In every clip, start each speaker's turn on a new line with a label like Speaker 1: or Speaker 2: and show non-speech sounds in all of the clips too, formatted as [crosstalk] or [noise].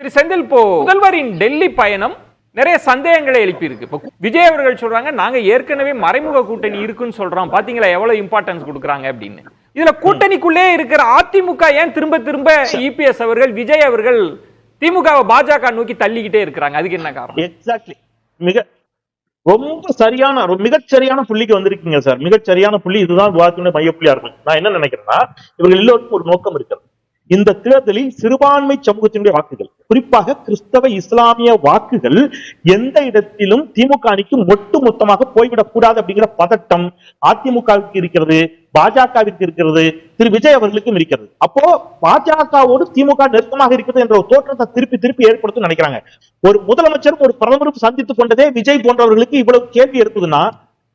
Speaker 1: திரு செந்தில் இப்போ முதல்வரின் டெல்லி பயணம் நிறைய சந்தேகங்களை எழுப்பி இருக்கு இப்போ விஜய் அவர்கள் சொல்றாங்க நாங்க ஏற்கனவே மறைமுக கூட்டணி இருக்குன்னு சொல்றோம். பாத்தீங்களா எவ்வளவு இம்பார்ட்டன்ஸ் கொடுக்குறாங்க அப்படின்னு. இதுல கூட்டணிக்குள்ளே இருக்கிற அதிமுக ஏன் திரும்ப திரும்ப இபிஎஸ் அவர்கள் விஜய் அவர்கள் திமுகவை பாஜக நோக்கி தள்ளிக்கிட்டே இருக்கிறாங்க? அதுக்கு என்ன காரணம்?
Speaker 2: எக்ஸாக்ட்லி மிக ரொம்ப சரியான ஒரு மிகச் சரியான புள்ளிக்கு வந்திருக்கீங்க சார். மிகச் சரியான புள்ளி இதுதான் விவாதத்தினுடைய மையப்புள்ளியா இருக்கும். நான் என்ன நினைக்கிறேன்னா இவர்கள் எல்லோருக்கும் ஒரு நோக்கம் இருக்கிறது இந்த தேர்தலில் சிறுபான்மை சமூகத்தினுடைய வாக்குகள் குறிப்பாக கிறிஸ்தவ இஸ்லாமிய வாக்குகள் எந்த இடத்திலும் திமுக அணிக்கு ஒட்டு மொத்தமாக போய்விடக் கூடாது அப்படிங்கிற பதட்டம் அதிமுகவுக்கு இருக்கிறது பாஜகவிற்கு இருக்கிறது திரு விஜய் அவர்களுக்கும் இருக்கிறது. அப்போ பாஜகவோடு திமுக நெருக்கமாக இருக்கிறது என்ற ஒரு தோற்றத்தை திருப்பி திருப்பி ஏற்படுத்தும் நினைக்கிறாங்க. ஒரு முதலமைச்சரும் ஒரு பிரதமரும் சந்தித்துக் கொண்டதே விஜய் போன்றவர்களுக்கு இவ்வளவு கேள்வி இருக்குதுன்னா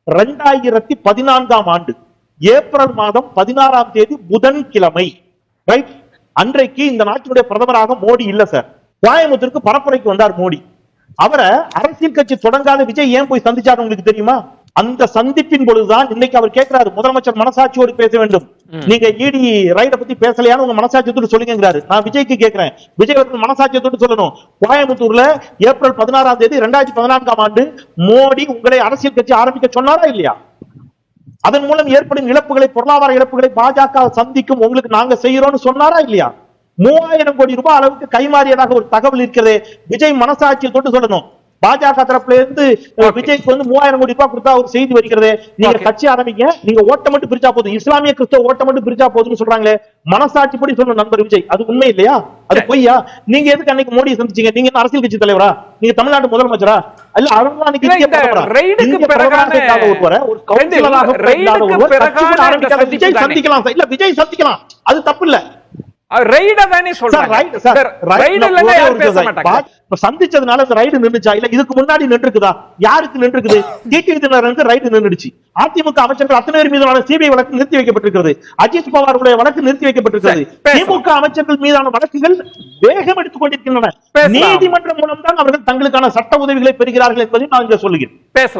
Speaker 2: ரெண்டாயிரத்தி பதினான்காம் ஆண்டு ஏப்ரல் மாதம் பதினாறாம் தேதி புதன்கிழமை ரைட் அன்றைக்கு இந்த நாட்டினுடைய பிரதமராக மோடி இல்ல சார். கோயம்புத்தூருக்கு பரப்புரைக்கு வந்தார் மோடி. அவரை அரசியல் கட்சி தொடங்காத விஜய் ஏன் போய் சந்திச்சாரு உங்களுக்கு தெரியுமா? அந்த சந்திப்பின் பொழுதுதான் இன்னைக்கு அவர் கேட்கிறாரு முதலமைச்சர் மனசாட்சியோடு பேச வேண்டும். நீங்க இடி ரைட பத்தி பேசலையான்னு உங்க மனசாட்சியத்தோடு சொல்லுங்கிறாரு நான் விஜய்க்கு கேட்கிறேன். விஜய் அவர்கள் மனசாட்சியத்தோடு சொல்லணும். கோயம்புத்தூர்ல ஏப்ரல் பதினாறாம் தேதி ரெண்டாயிரத்தி பதினான்காம் ஆண்டு மோடி உங்களை அரசியல் கட்சி ஆரம்பிக்க சொன்னாரா இல்லையா? அதன் மூலம் ஏற்படும் இழப்புகளை பொருளாதார இழப்புகளை பாஜக சந்திக்கும் உங்களுக்கு நாங்க செய்யறோம்னு சொன்னாரா இல்லையா? மூவாயிரம் கோடி ரூபாய் அளவுக்கு கைமாறியதாக ஒரு தகவல் இருக்கிறது. விஜய் மனசாட்சியை தொட்டு சொல்லணும். பாஜக தரப்புல இருந்து விஜய்க்கு வந்து மூவாயிரம் கோடி ரூபாய் கொடுத்தா ஒரு செய்தி வருகிறது. நீங்க. கட்சி ஆரம்பிங்க. நீங்க ஓட்ட மட்டும் பிரிச்சா போதும். இஸ்லாமிய கிறிஸ்தவ ஓட்ட மட்டும் பிரிச்சா போதும்னு சொல்றாங்களே. மனசாட்சிப்படி சொல்லணும் நண்பர் விஜய். அது உண்மை இல்லையா? அது பொய்யா? நீங்க எதுக்கு அன்னைக்கு மோடியை சந்திச்சீங்க? நீங்க அரசியல் கட்சி தலைவரா? நீங்க தமிழ்நாட்டு முதலமைச்சரா? சந்திக்கலாம். அது தப்பு இல்ல. சந்திச்சதுனால இந்த ரைடு நின்னுச்சா இல்ல இதுக்கு முன்னாடி நின்றுக்குதா? யாருக்கு நின்றுக்குது? [laughs] தினகரனுக்கு ரைடு நின்றுச்சு அதிமுக அமைச்சர்கள் அத்தனை பேர் மீதான சிபிஐ வழக்கு நிறுத்தி வைக்கப்பட்டிருக்கிறது. அஜித் பவாருடைய வழக்கு நிறுத்தி வைக்கப்பட்டிருக்கிறது. திமுக அமைச்சர்கள் மீதான வழக்குகள் வேகம் எடுத்துக் கொண்டிருக்கின்றன. நீதிமன்றம் மூலம் தான் அவர்கள் தங்களுக்கான சட்ட உதவிகளை பெறுகிறார்கள் என்பதை நான் இங்க சொல்லுகிறேன்.
Speaker 1: பேசலாம்.